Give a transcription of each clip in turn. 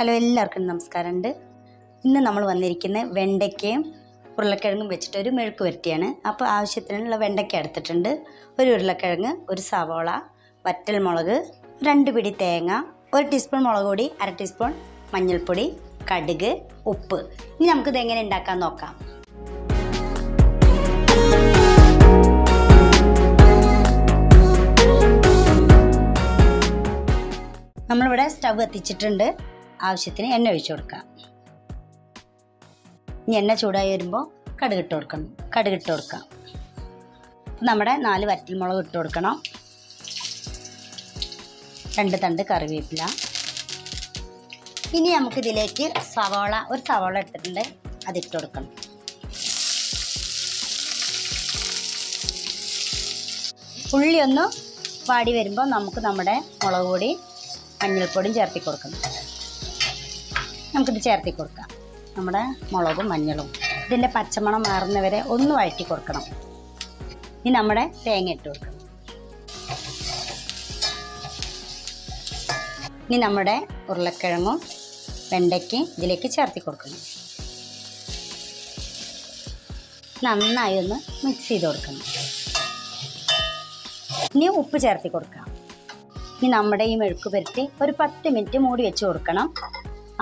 Hello എല്ലാവർക്കും നമസ്കാരമുണ്ട്. ഇന്ന് നമ്മൾ വന്നിരിക്കുന്ന വെണ്ടയ്ക്കയും ഉരുളക്കിഴങ്ങും വെച്ചിട്ട് ഒരു മെഴുക്ക് വരട്ടിയാണ്. അപ്പോൾ ആവശ്യത്തിനുള്ള വെണ്ടയ്ക്ക എടുത്തിട്ടുണ്ട്. ഒരു ഉരുളക്കിഴങ്ങ് ഒരു സവോള വറ്റൽ മുളക് രണ്ട് പിടി തേങ്ങ ഒരു ടീസ്പൂൺ മുളക് പൊടി അര ടീസ്പൂൺ മഞ്ഞൾപ്പൊടി കടുക് ഉപ്പ്. ഇനി നമുക്കിത് എങ്ങനെ ഉണ്ടാക്കാൻ നോക്കാം. നമ്മളിവിടെ സ്റ്റവ് കത്തിച്ചിട്ടുണ്ട് ആവശ്യത്തിന് എണ്ണ ഒഴിച്ചു കൊടുക്കാം ഇനി എണ്ണ ചൂടായി വരുമ്പോൾ കടുകിട്ട് കൊടുക്കണം. കടുകിട്ട് കൊടുക്കാം നമ്മുടെ നാല് വറ്റൽമുളക് ഇട്ട് കൊടുക്കണം. രണ്ട് തണ്ട് കറിവേപ്പില. ഇനി നമുക്ക് ഇതിലേക്ക് സവാള ഒരു സവാള എടുത്തിട്ടുണ്ട്. അതിട്ട് കൊടുക്കണം. ഉള്ളി ഒന്ന് വാടി വരുമ്പോൾ നമുക്ക് നമ്മുടെ മുളക് പൊടി മഞ്ഞൾപ്പൊടിയും ചേർത്തി കൊടുക്കണം. നമുക്കിത് ചേർത്തി കൊടുക്കാം. നമ്മുടെ മുളകും മഞ്ഞളും. ഇതിന്റെ പച്ചമണം മാറുന്നവരെ ഒന്ന് വഴറ്റി കൊടുക്കണം. ഇനി നമ്മുടെ തേങ്ങ ഇട്ട് കൊടുക്കണം ഇനി നമ്മുടെ ഉരുളക്കിഴങ്ങും വെണ്ടയ്ക്കും ഇതിലേക്ക് ചേർത്തി കൊടുക്കണം. നന്നായി ഒന്ന് മിക്സ് ചെയ്ത് കൊടുക്കണം. ഇനി ഉപ്പ് ചേർത്തി കൊടുക്കാം. ഇനി നമ്മുടെ ഈ മെഴുക്ക് പുരട്ടി ഒരു പത്ത് മിനിറ്റ് മൂടി വെച്ച് കൊടുക്കണം.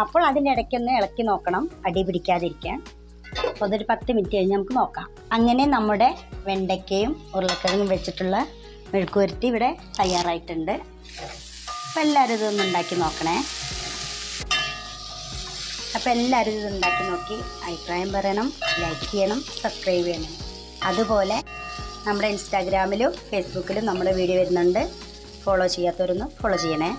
അപ്പോൾ അതിന്റെ ഇടയ്ക്കൊന്ന് ഇളക്കി നോക്കണം അടി പിടിക്കാതിരിക്കാൻ. അപ്പോൾ അതൊരു പത്ത് മിനിറ്റ് കഴിഞ്ഞ് നമുക്ക് നോക്കാം. അങ്ങനെ നമ്മുടെ വെണ്ടയ്ക്കയും ഉരുളക്കിഴങ്ങും വെച്ചിട്ടുള്ള മെഴുക്ക് ഇവിടെ തയ്യാറായിട്ടുണ്ട്. അപ്പോൾ എല്ലാവരും ഇതൊന്ന് ഉണ്ടാക്കി നോക്കണേ. അപ്പോൾ എല്ലാവരും ഇത് ഉണ്ടാക്കി നോക്കി അഭിപ്രായം പറയണം ലൈക്ക് ചെയ്യണം സബ്സ്ക്രൈബ് ചെയ്യണം. അതുപോലെ നമ്മുടെ ഇൻസ്റ്റാഗ്രാമിലും ഫേസ്ബുക്കിലും നമ്മുടെ വീഡിയോ വരുന്നുണ്ട്. ഫോളോ ചെയ്യാത്തവരൊന്ന് ഫോളോ ചെയ്യണേ.